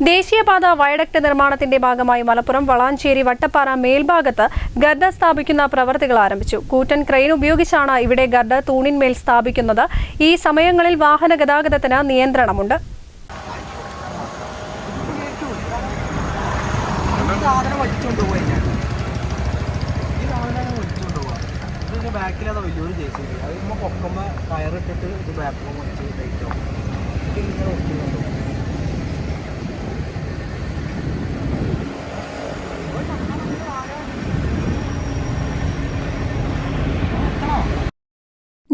ദേശീയപാത വയഡക്ട് നിർമ്മാണത്തിന്റെ ഭാഗമായി മലപ്പുറം വളാഞ്ചേരി വട്ടപ്പാറ മേൽഭാഗത്ത് ഗർഡർ സ്ഥാപിക്കുന്ന പ്രവർത്തികൾ ആരംഭിച്ചു. കൂറ്റൻ ക്രെയിൻ ഉപയോഗിച്ചാണ് ഇവിടെ ഗർഡ തൂണിന്മേൽ സ്ഥാപിക്കുന്നത്. ഈ സമയങ്ങളിൽ വാഹന ഗതാഗതത്തിന് നിയന്ത്രണമുണ്ട്. ഇതിന്റെ വലിയൊരു ജെ സി ബി. അത് നമ്മൾ പൊക്കുമ്പോൾ കയറിട്ടിട്ട് ഇത് ബാക്കിലും വലിച്ച് ടൈറ്റ്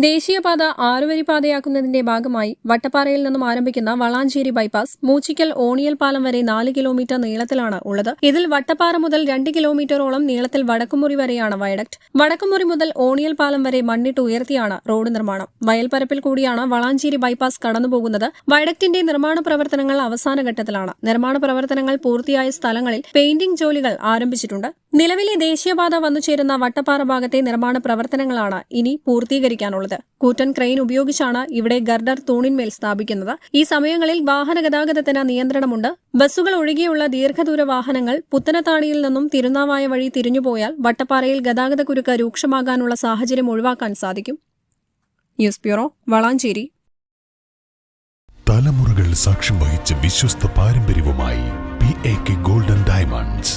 ദേശീയപാത ആറുവരി പാതയാക്കുന്നതിന്റെ ഭാഗമായി വട്ടപ്പാറയിൽ നിന്നും ആരംഭിക്കുന്ന വളാഞ്ചേരി ബൈപ്പാസ് മൂച്ചിക്കൽ ഓണിയൽ പാലം വരെ നാല് കിലോമീറ്റർ നീളത്തിലാണ് ഉള്ളത്. ഇതിൽ വട്ടപ്പാറ മുതൽ രണ്ട് കിലോമീറ്ററോളം നീളത്തിൽ വടക്കുമുറി വരെയാണ് വയഡക്ട്. വടക്കുമുറി മുതൽ ഓണിയൽ പാലം വരെ മണ്ണിട്ട് ഉയർത്തിയാണ് റോഡ് നിർമ്മാണം. വയൽപ്പരപ്പിൽ കൂടിയാണ് വളാഞ്ചേരി ബൈപ്പാസ് കടന്നുപോകുന്നത്. വയഡക്ടിന്റെ നിർമ്മാണ പ്രവർത്തനങ്ങൾ അവസാന ഘട്ടത്തിലാണ് നിർമ്മാണ പ്രവർത്തനങ്ങൾ പൂർത്തിയായ സ്ഥലങ്ങളിൽ പെയിന്റിംഗ് ജോലികൾ ആരംഭിച്ചിട്ടുണ്ട്. നിലവിലെ ദേശീയപാത വന്നുചേരുന്ന വട്ടപ്പാറ ഭാഗത്തെ നിർമ്മാണ പ്രവർത്തനങ്ങളാണ് ഇനി പൂർത്തീകരിക്കാനുള്ളത്. കൂറ്റൻ ക്രെയിൻ ഉപയോഗിച്ചാണ് ഇവിടെ ഗർഡർ തൂണിന്മേൽ സ്ഥാപിക്കുന്നത്. ഈ സമയങ്ങളിൽ വാഹന ഗതാഗതത്തിന് നിയന്ത്രണമുണ്ട്. ബസ്സുകൾ ഒഴികെയുള്ള ദീർഘദൂര വാഹനങ്ങൾ പുത്തനത്താണിയിൽ നിന്നും തിരുനാവായ വഴി തിരിഞ്ഞുപോയാൽ വട്ടപ്പാറയിൽ ഗതാഗതക്കുരുക്ക് രൂക്ഷമാകാനുള്ള സാഹചര്യം ഒഴിവാക്കാൻ സാധിക്കും. News bureau Valanchery. തലമുറകൾ സാക്ഷ്യം വഹിച്ച വിശ്വസ്ത പാരമ്പര്യവുമായി P A K golden diamonds